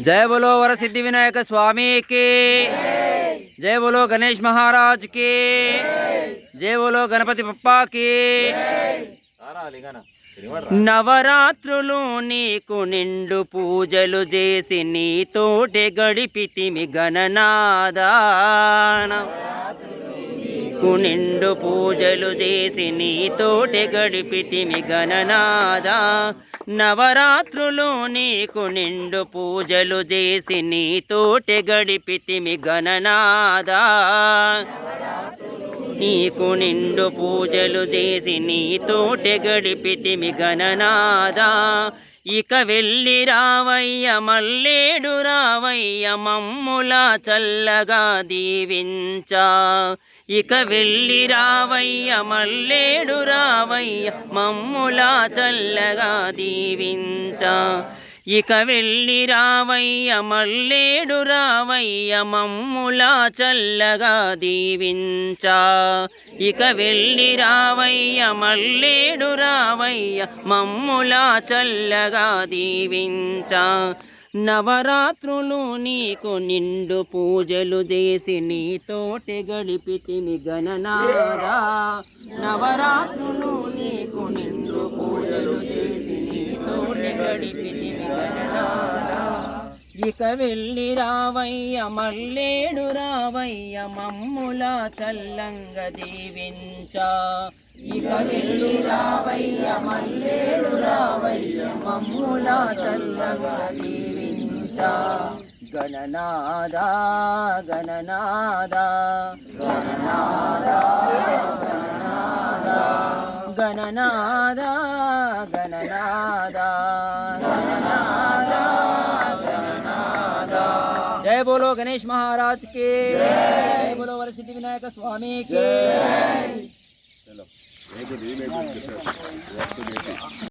జయ బోలో వరసిద్ధి వినాయక స్వామికి జయ బోలో గణేష్ మహారాజ్కి జయ బోలో గణపతి పప్పాకి నవరాత్రులు నీకు నిండు పూజలు చేసి నీతోటి గడిపితిమి గణనాదాన నీకు నిండు పూజలు చేసి నీతోటి గడిపితిమి గణనాదా నవరాత్రులు నీకు నిండు పూజలు చేసి నీతోటి గడిపితిమి గణనాదా నీకు నిండు పూజలు చేసి నీతోటి గడిపితిమి గణనాదా ఇక వెళ్ళి రావయ్య మల్లేడు రావయ్య మమ్ముల చల్లగా దీవించా. ఇక వెళ్ళి రావయ్య మల్లేడు రావయ్య మమ్ముల చల్లగా దీవించా. ఇక వెళ్ళి రావయ్య మల్లేడు రావయ్య మమ్ములా చల్లగా దీవించా. ఇక వెళ్ళి రావయ్య మల్లేడు రావయ్య మమ్ములా చల్లగా దీవించా. నవరాత్రులు నీకు నిండు పూజలు చేసి నీతోటి గడిపితిని గణనాదా నవరాత్రులు నీకు నిండు పూజలు చేసి నీతోటి గడిపితిని ఇక వెళ్ళి రావయ్య మల్లేడు రావయ్య మమ్ముల చల్లంగ దీవించా. ఇక వెళ్ళి రావయ్య మల్లేడు రావయ్య మమ్ముల చల్లంగ దీవించా. గణనాద గణనాద గణనాద గణనాద గణనాద గణనాద जय बोलो गणेश महाराज के। जय बोलो वर सिद्धि विनायक स्वामी के।